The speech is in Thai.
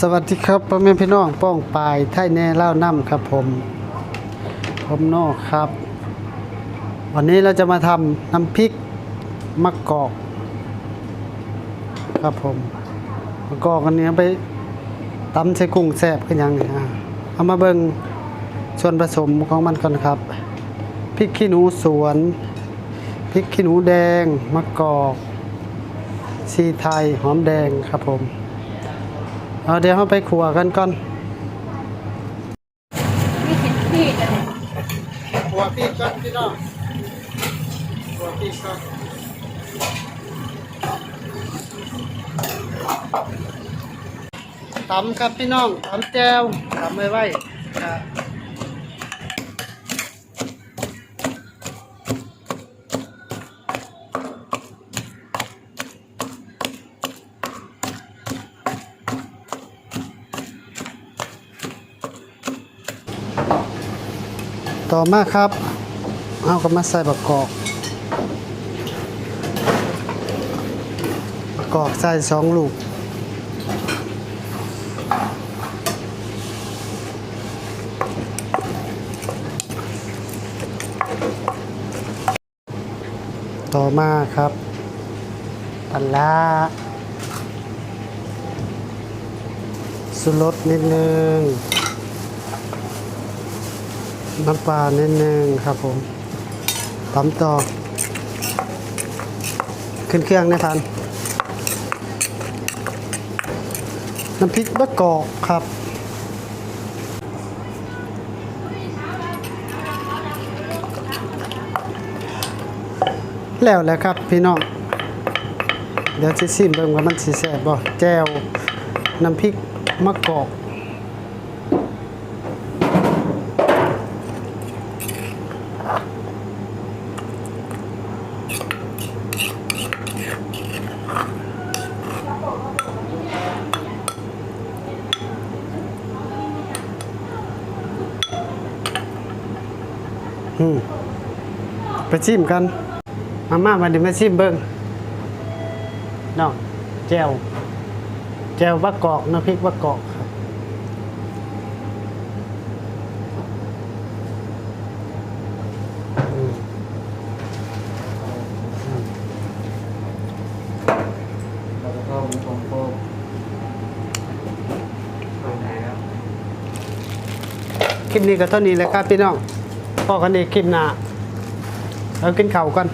สวัสดีครับพ่อแม่พี่น้องป้องปลายไทยแน่เล่าน้ำครับผมผมโน่ครับ วันนี้เราจะมาทำน้ำพริกมะกอก ครับผมมะกอกอันนี้ไปตำใส่กุ้งแซ่บกันยังนี่อะเอามาเบิ่งส่วนผสมของมันก่อนครับพริกขี้หนูสวนพริกขี้หนูแดงมะกอกชีไทยหอมแดงครับผม เอาเดี๋ยวเราไปขัวกันก่อนไม่เห็นพี่กันขัวพี่ก่อนพี่น้องขัวพี่ก่อนตำครับพี่น้องตำแจวตำไว้ไว้ ต่อมาครับเอาก็มาใส่บักกอกบักกอกใส่สองลูกต่อมาครับปลาร้าสุรสนิดนึง น้ำปลานิดนึงครับผมตำต่อ ขึ้นเครื่องนะทันน้ำพริกมะกอกครับ แล้วแหละครับพี่น้อง เดี๋ยวจะซิมเบิ่งว่ามันสิแซ่บบ่แจ่วน้ำพริกมะกอก อืมไปชิมกัน มาม่ามาเดี๋ยวมาชิมเบิ้งน้องแจวแจวบักอกน้ำพริกบักอกครับอืมแล้วก็มีผมโป้งตรงไหนครับคลิปนี้ก็เท่านี้แหละครับพี่น้อง พอกันอีกคลิปหน้าเรากินข้าวกัน